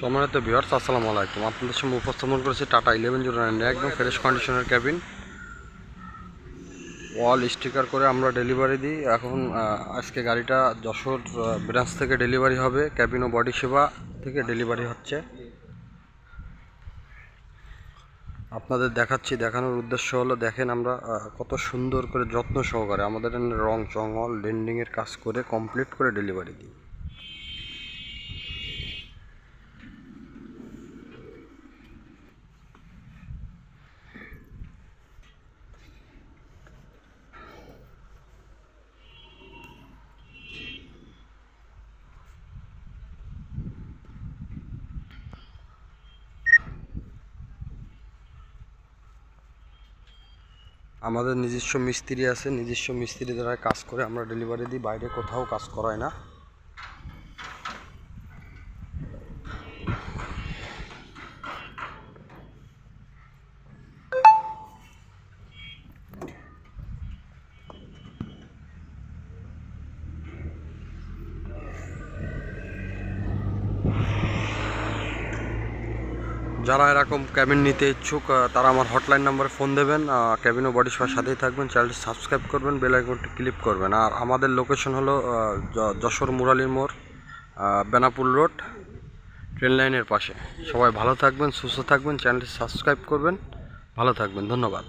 সম্মানিত ভিউয়ার্স, আসসালামু আলাইকুম। আপনাদের সামনে উপস্থাপন করেছি টাটা ইলেভেন জিরো নাইন একদম ফ্রেশ কন্ডিশনের ক্যাবিন ওয়াল স্টিকার করে আমরা ডেলিভারি দিই। এখন আজকে গাড়িটা যশোর ব্রাঞ্চ থেকে ডেলিভারি হবে। ক্যাবিন ও বডি সেবা থেকে ডেলিভারি হচ্ছে। আপনাদের দেখাচ্ছি, দেখানোর উদ্দেশ্য হলো, দেখেন আমরা কত সুন্দর করে যত্ন সহকারে আমাদের রং চঙল ডেন্ডিংয়ের কাজ করে কমপ্লিট করে ডেলিভারি দিই। আমাদের নিজস্ব মিস্ত্রি আছে, নিজস্ব মিস্ত্রি দ্বারা কাজ করে আমরা ডেলিভারি দিই, বাইরে কোথাও কাজ করায় না। যারা এরকম ক্যাবিন নিতে ইচ্ছুক তারা আমার হটলাইন নাম্বারে ফোন দেবেন ক্যাবিন ও বডি স্পার সাথেই থাকবেন চ্যানেলটি সাবস্ক্রাইব করবেন বেল আইকনটি ক্লিক করবেন। আর আমাদের লোকেশন হলো যশোর মুরালির মোড় বেনাপুর বেনাপুল রোড ট্রেন লাইনের পাশে। সবাই ভালো থাকবেন, সুস্থ থাকবেন চ্যানেলটি সাবস্ক্রাইব করবেন। ভালো থাকবেন, ধন্যবাদ।